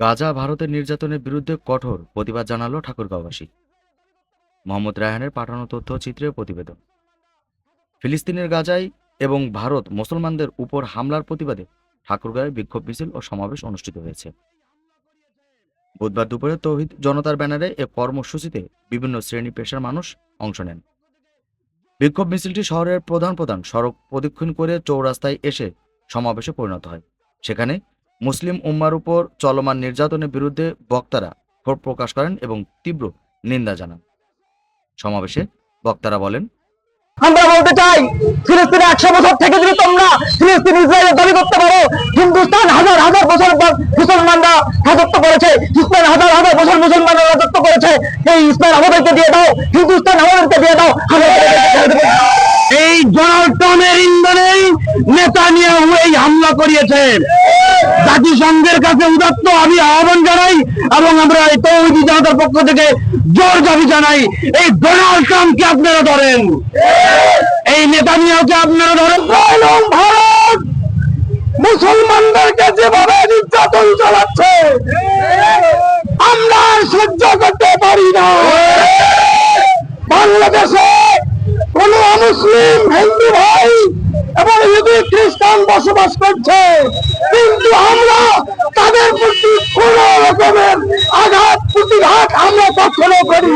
গাজা ভারতের নির্যাতনের বিরুদ্ধে কঠোর প্রতিবাদ জানালো ঠাকুরগাঁওবাসী। মোহাম্মদ রায়হানের পাঠানো তথ্যচিত্রে প্রতিবেদন। ফিলিস্তিনের গাজায় এবং ভারত মুসলমানদের উপর হামলার প্রতিবাদে ঠাকুরগাঁয়ে বিক্ষোভ মিছিল ও সমাবেশ অনুষ্ঠিত হয়েছে। বুধবার দুপুরে তৌহিদ জনতার ব্যানারে এ কর্মসূচিতে বিভিন্ন শ্রেণি পেশার মানুষ অংশ নেন। বিক্ষোভ মিছিলটি শহরের প্রধান প্রধান সড়ক প্রদক্ষিণ করে চৌরাস্তায় এসে সমাবেশে পরিণত হয়। সেখানে মুসলিম উম্মার উপর চলমান নির্যাতনের বিরুদ্ধে বক্তারা ক্ষোভ প্রকাশ করেন এবং তীব্র নিন্দা জানান। সমাবেশে বক্তারা বলেন, আমরা বলতে চাই, ফিলিস্তিনে একশো বছর থেকে যদি তোমরা ফিলিস্তিন ইসরায়েলের দাবি করতে পারো, হিন্দুস্তান হাজার হাজার বছর মুসলমানরা রাজত্ব করেছে, ইসলাম হাজার হাজার বছর মুসলমানরা রাজত্ব করেছে, এই ইসলাম আমাদেরকে দিয়ে দাও, হিন্দুস্তান আমাদেরকে দিয়ে দাও আমরা তোমাদেরকে ছেড়ে দেব। এই ডোনাল্ড ট্রাম্পের এই হামলা করিয়েছে। জাতিসংঘের কাছে উদাত্ত আমি আহ্বান জানাই এবং আমরা এই তৌহিদি জনতার পক্ষ থেকে জোর দাবি জানাই, এই ডোনাল্ড ট্রাম্পকে আপনারা ধরেন। এই আপনারা ধরেন। ভারত! মুসলমানদেরকে যেভাবে নির্যাতন চালাচ্ছে, আমরা সহ্য করতে পারি না। বাংলাদেশে কোন মুসলিম হিন্দু এবং ইহুদি খ্রিস্টান বসবাস করছে, কিন্তু আমরা তাদের প্রতি কোন রকমের আঘাত, প্রতিঘাত আমরা কখনো করি।